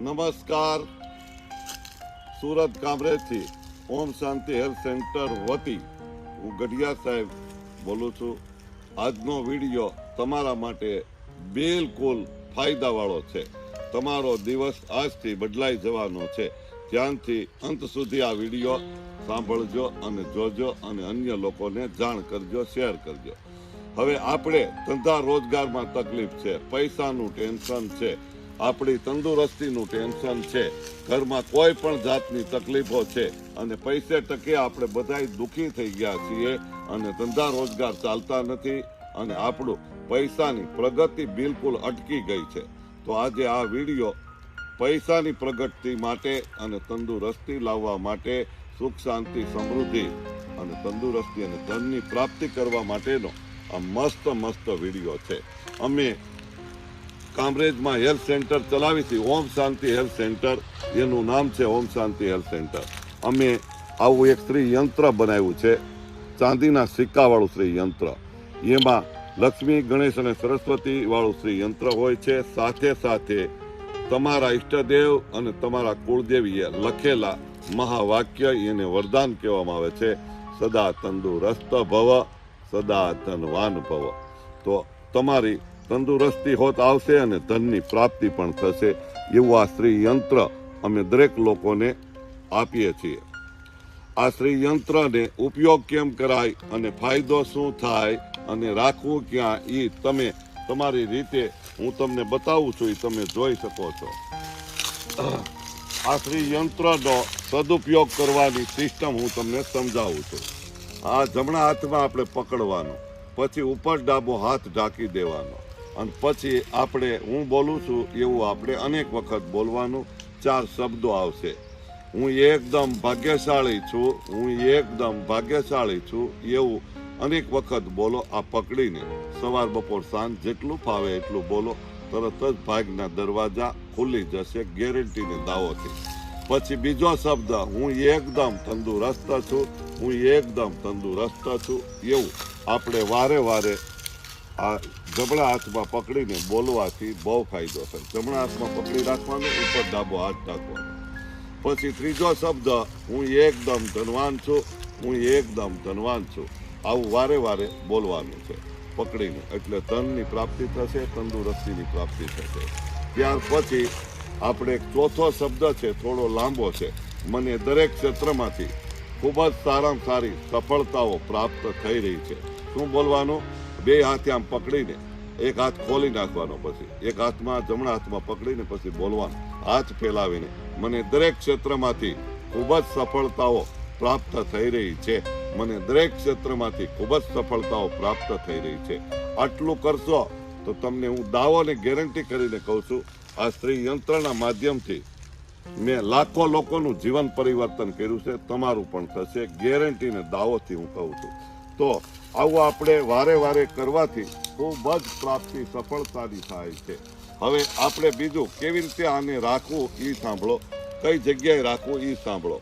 નમસ્કાર. સુરત કામરેજથી Om Shanti health centre વતી હું ગઢિયા સાહેબ બોલું છું. આજનો વીડિયો તમારા માટે બિલકુલ ફાયદાવાળો છે. તમારો દિવસ આજથી બદલાઈ જવાનો છે. ધ્યાનથી અંત સુધી આ વીડિયો સાંભળજો અને જોજો અને અન્ય લોકોને જાણ કરજો, શેર કરજો. હવે આપણે ધંધા રોજગારમાં તકલીફ છે, પૈસાનું ટેન્શન છે આપણી તંદુરસ્તીનું ટેન્શન છે. ઘરમાં કોઈ પણ જાતની તકલીફો છે અને પૈસે ટકે આપણે બધાય દુઃખી થઈ ગયા છીએ અને ધંધા રોજગાર ચાલતા નથી અને આપણું પૈસાની પ્રગતિ બિલકુલ અટકી ગઈ છે. તો આજે આ વીડિયો પૈસાની પ્રગતિ માટે અને તંદુરસ્તી લાવવા માટે સુખ, શાંતિ, સમૃદ્ધિ અને તંદુરસ્તી અને ધનની પ્રાપ્તિ કરવા માટેનો આ મસ્ત મસ્ત વીડિયો છે. અમે કામરેજમાં હેલ્થ સેન્ટર ચલાવી છે ઓમ શાંતિ હેલ્થ સેન્ટર. એનું નામ છે ઓમ શાંતિ હેલ્થ સેન્ટર. અમે આવું એક શ્રીયંત્ર યંત્ર બનાવ્યું છે. ચાંદીના સિક્કાવાળું શ્રી યંત્ર. એમાં લક્ષ્મી, ગણેશ અને સરસ્વતીવાળું શ્રી યંત્ર હોય છે. સાથે સાથે તમારા ઈષ્ટદેવ અને તમારા કુળદેવીએ લખેલા મહાવાક્ય એને વરદાન કહેવામાં આવે છે. સદા તંદુરસ્ત ભવ, સદા ધનવાન ભવ. તો તમારી તંદુરસ્તી હોત આવશે અને ધનની પ્રાપ્તિ પણ થશે એવું આ શ્રી યંત્ર અમે દરેક લોકોને આપીએ છીએ. આ શ્રી યંત્રને ઉપયોગ કેમ કરાય અને ફાયદો શું થાય અને રાખવું ક્યાં એ તમે તમારી રીતે હું તમને બતાવું છું, એ તમે જોઈ શકો છો. આ શ્રી યંત્રનો સદુપયોગ કરવાની સિસ્ટમ હું તમને સમજાવું છું. આ જમણા હાથમાં આપણે પકડવાનો, પછી ઉપર ડાબો હાથ ઢાંકી દેવાનો. અને પછી આપણે હું બોલું છું એવું આપણે અનેક વખત બોલવાનું ચાર શબ્દો આવશે. હું એકદમ ભાગ્યશાળી છું, હું એકદમ ભાગ્યશાળી છું એવું અનેક વખત બોલો આ પકડીને. સવાર બપોર સાંજ જેટલું ફાવે એટલું બોલો. તરત જ ભાગના દરવાજા ખુલી જશે ગેરંટીને દાવોથી. પછી બીજો શબ્દ, હું એકદમ તંદુરસ્ત છું, હું એકદમ તંદુરસ્ત છું એવું. આપણે વારે વારે આ જમણા હાથમાં પકડીને બોલવાથી બહુ ફાયદો થાય. જમણા હાથમાં પકડી રાખવાનો, ઉપર ડાબો હાથ રાખવાનો પછી ત્રીજો શબ્દ, હું એકદમ ધનવાન છું, હું એકદમ ધનવાન છું. આવું વારે વારે બોલવાનું છે, પકડીને. એટલે ધનની પ્રાપ્તિ થશે, તંદુરસ્તીની પ્રાપ્તિ થશે. ત્યાર પછી આપણે એક ચોથો શબ્દ છે, થોડો લાંબો છે. મને દરેક ક્ષેત્રમાંથી ખૂબ જ સારામાં સારી સફળતાઓ પ્રાપ્ત થઈ રહી છે. શું બોલવાનું? બે હાથે આમ પકડીને એક હાથ ખોલી નાખવાનો પછી, એક હાથમાં જમણા હાથમાં પકડીને પછી બોલવાનો, હાથ ફેલાવીને. મને દરેક ક્ષેત્રમાંથી ખૂબ જ સફળતાઓ પ્રાપ્ત થઈ રહી છે. મને દરેક ક્ષેત્રમાંથી ખૂબ જ સફળતાઓ પ્રાપ્ત થઈ રહી છે. આટલું કરશો તો તમને હું દાવોને ગેરંટી કરીને કહું છું, આ સ્ત્રી યંત્રના માધ્યમથી મેં લાખો લોકોનું જીવન પરિવર્તન કર્યું છે. તમારું પણ થશે. ગેરંટીને દાવોથી હું કહું છું. તો આવું આપણે વારે વારે કરવાથી ખૂબ જ પ્રાપ્તિ, સફળતાની થાય છે. હવે આપણે બીજું કેવી રીતે આને રાખવું એ સાંભળો. કઈ જગ્યાએ રાખવું એ સાંભળો.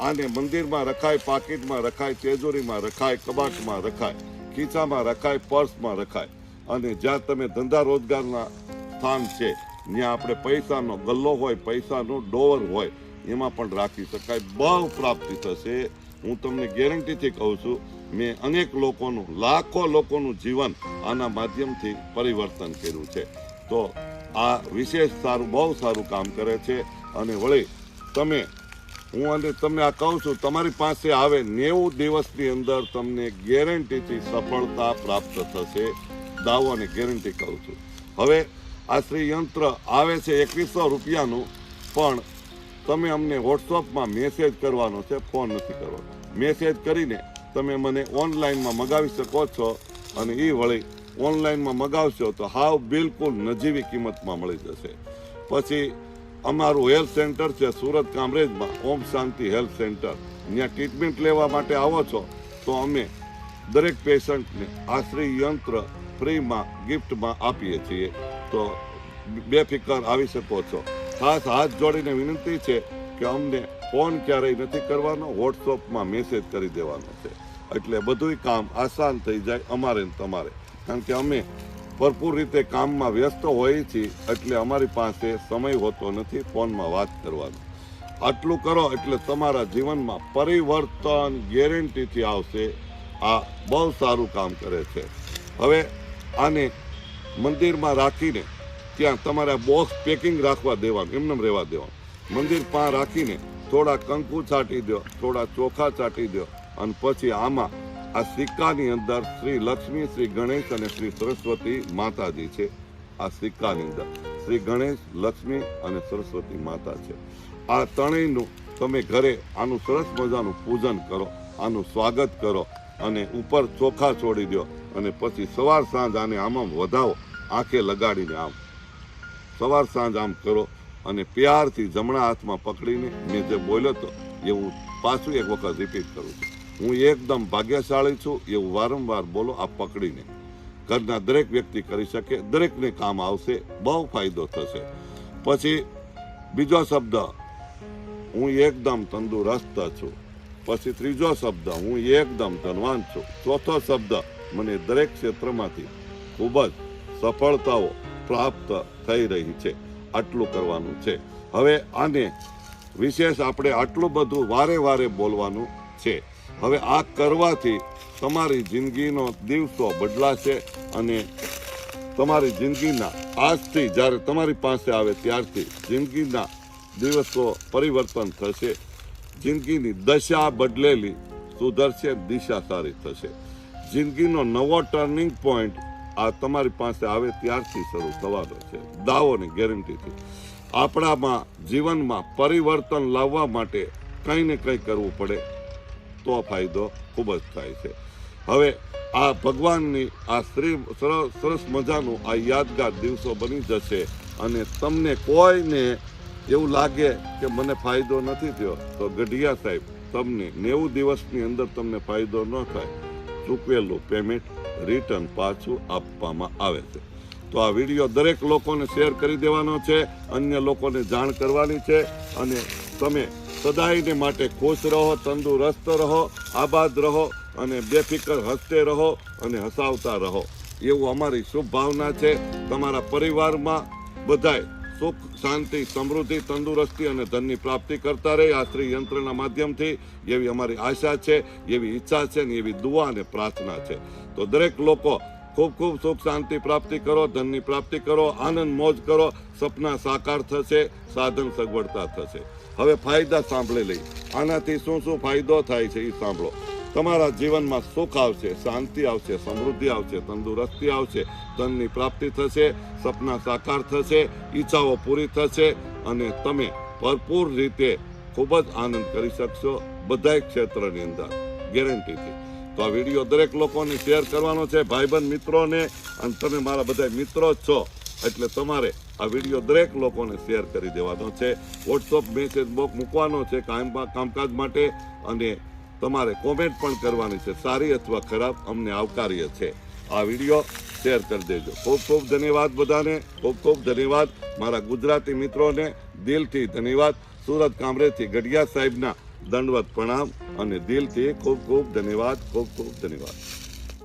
આને મંદિરમાં રખાય, પાકીટમાં રખાય, તેજોરીમાં રખાય, કબાટમાં રખાય, ખીચામાં રખાય, પર્સમાં રખાય. અને જ્યાં તમે ધંધા રોજગારના સ્થાન છે, ત્યાં આપણે પૈસાનો ગલ્લો હોય, પૈસાનો ડોવર હોય, એમાં પણ રાખી શકાય. બહુ પ્રાપ્તિ થશે. હું તમને ગેરંટીથી કહું છું મેં અનેક લોકોનું, લાખો લોકોનું જીવન આના માધ્યમથી પરિવર્તન કર્યું છે. તો આ વિશેષ સારું, બહુ સારું કામ કરે છે અને વળી તમે, હું અને તમને આ કહું છું, તમારી પાસે આવે નેવું દિવસની અંદર તમને ગેરંટીથી સફળતા પ્રાપ્ત થશે. દાવો અને ગેરંટી કહું છું. હવે આ શ્રી યંત્ર આવે છે એકવીસો રૂપિયાનું, પણ તમે અમને વોટ્સઅપમાં મેસેજ કરવાનો છે, ફોન નથી કરવાનો. મેસેજ કરીને તમે મને ઓનલાઈનમાં મગાવી શકો છો અને એ વળી ઓનલાઈનમાં મગાવશો તો હાવ બિલકુલ નજીવી કિંમતમાં મળી જશે. પછી અમારું હેલ્થ સેન્ટર છે સુરત કામરેજમાં, ઓમ શાંતિ હેલ્થ સેન્ટર. ત્યાં ટ્રીટમેન્ટ લેવા માટે આવો છો તો અમે દરેક પેશન્ટને આશ્રય યંત્ર ફ્રીમાં ગિફ્ટમાં આપીએ છીએ. તો બેફિકર આવી શકો છો. ખાસ હાથ જોડીને વિનંતી છે કે અમને ફોન ક્યારેય નથી કરવાનો વોટ્સઅપમાં મેસેજ કરી દેવાનો છે. એટલે બધુંય કામ આસાન થઈ જાય અમારે ને તમારે. કારણ કે અમે ભરપૂર રીતે કામમાં વ્યસ્ત હોઈએ છીએ, એટલે અમારી પાસે સમય હોતો નથી ફોનમાં વાત કરવાનો. આટલું કરો એટલે તમારા જીવનમાં પરિવર્તન ગેરંટીથી આવશે. આ બહુ સારું કામ કરે છે. હવે આને મંદિરમાં રાખીને ત્યાં તમારે બોક્સ પેકિંગ રાખવા દેવાનું એમને રહેવા દેવાનું. મંદિર પા રાખીને થોડા કંકુ છાંટી દો, થોડા ચોખા છાંટી દો અને પછી આમાં આ સિક્કાની અંદર શ્રી લક્ષ્મી, શ્રી ગણેશ અને શ્રી સરસ્વતી માતાજી છે. આ સિક્કાની અંદર શ્રી ગણેશ, લક્ષ્મી અને સરસ્વતી માતા છે. આ ત્રણેયનું તમે ઘરે આનું સરસ મજાનું પૂજન કરો, આનું સ્વાગત કરો અને ઉપર ચોખા છોડી દો અને પછી સવાર સાંજ આને આમાં વધાવો, આંખે લગાડીને આમ. સવાર સાંજ આમ કરો અને પ્યારથી જમણા હાથમાં પકડીને મેં જે બોલ્યો તો એવું પાછું એક વખત રિપીટ કરું છું. હું એકદમ ભાગ્યશાળી છું, એવું વારંવાર બોલો આ પકડીને. ઘરના દરેક વ્યક્તિ કરી શકે, દરેકને કામ આવશે, બહુ ફાયદો થશે. પછી બીજો શબ્દ, હું એકદમ તંદુરસ્ત છું. પછી ત્રીજો શબ્દ, હું એકદમ ધનવાન છું. ચોથો શબ્દ, મને દરેક ક્ષેત્રમાંથી ખૂબ જ સફળતાઓ પ્રાપ્ત થઈ રહી છે. આટલું કરવાનું છે. હવે આને વિશેષ આપણે આટલું બધું વારે વારે બોલવાનું છે. હવે આ કરવાથી તમારી જિંદગીનો દિવસો બદલાશે અને તમારી જિંદગીના આજથી જ્યારે તમારી પાસે આવે ત્યારથી જિંદગીના દિવસો પરિવર્તન થશે. જિંદગીની દશા બદલેલી સુધરશે, દિશા સારી થશે. જિંદગીનો નવો ટર્નિંગ પોઈન્ટ આ તમારી પાસે આવે ત્યારથી શરૂ થવાનો છે. દાવોની ગેરંટીથી આપણામાં જીવનમાં પરિવર્તન લાવવા માટે કંઈ ને કંઈ કરવું પડે. તો ફાયદો ખૂબ જ થાય છે. હવે આ ભગવાનની આ શ્રી સરસ મજાનું આ યાદગાર દિવસો બની જશે અને તમને કોઈને એવું લાગે કે મને ફાયદો નથી થયો, તો ગઢિયા સાહેબ, તમને નેવું દિવસની અંદર તમને ફાયદો ન થાય. ચૂકવેલું પેમેન્ટ રિટર્ન પાછું આપવામાં આવે છે. તો આ વીડિયો દરેક લોકોને શેર કરી દેવાનો છે, અન્ય લોકોને જાણ કરવાની છે અને તમે સદાયને માટે ખુશ રહો, તંદુરસ્ત રહો, આબાદ રહો અને બેફિકર હસતે રહો અને હસાવતા રહો. એવું અમારી શુભ ભાવના છે. તમારા પરિવારમાં બધાય સુખ, શાંતિ, સમૃદ્ધિ, તંદુરસ્તી અને ધનની પ્રાપ્તિ કરતા રહે. આ શ્રી યંત્રના માધ્યમથી એવી અમારી આશા છે, એવી ઈચ્છા છે ને એવી દુઆ અને પ્રાર્થના છે. તો દરેક લોકો ખૂબ ખૂબ સુખ, શાંતિ પ્રાપ્તિ કરો, ધનની પ્રાપ્તિ કરો, આનંદ, મોજ કરો. સપના સાકાર થશે, સાધન સગવડતા થશે. હવે ફાયદા સાંભળી લઈ. આનાથી શું શું ફાયદો થાય છે એ સાંભળો. તમારા જીવનમાં સુખ આવશે, શાંતિ આવશે, સમૃદ્ધિ આવશે, તંદુરસ્તી આવશે, ધનની પ્રાપ્તિ થશે, સપના સાકાર થશે, ઈચ્છાઓ પૂરી થશે અને તમે ભરપૂર રીતે ખૂબ જ આનંદ કરી શકશો બધાય ક્ષેત્રની અંદર, ગેરંટીથી. તો આ વીડિયો દરેક લોકોને શેર કરવાનો છે, ભાઈબંધ મિત્રોને, અને તમે મારા બધા મિત્રો જ છો. એટલે તમારે આ વીડિયો દરેક લોકોને શેર કરી દેવાનો છે. વોટ્સઅપ મેસેજ બોક્સ મૂકવાનો છે કાયમ કામકાજ માટે અને તમારે કોમેન્ટ પણ કરવાની છે. સારી અથવા ખરાબ અમને આવકાર્ય છે. આ વીડિયો શેર કરી દેજો. ખૂબ ખૂબ ધન્યવાદ બધાને. ખૂબ ખૂબ ધન્યવાદ. મારા ગુજરાતી મિત્રોને દિલથી ધન્યવાદ. સુરત કામરેથી ગઢિયા સાહેબના દંડવત પ્રણામ અને દિલથી ખૂબ ખૂબ ધન્યવાદ. ખૂબ ખૂબ ધન્યવાદ.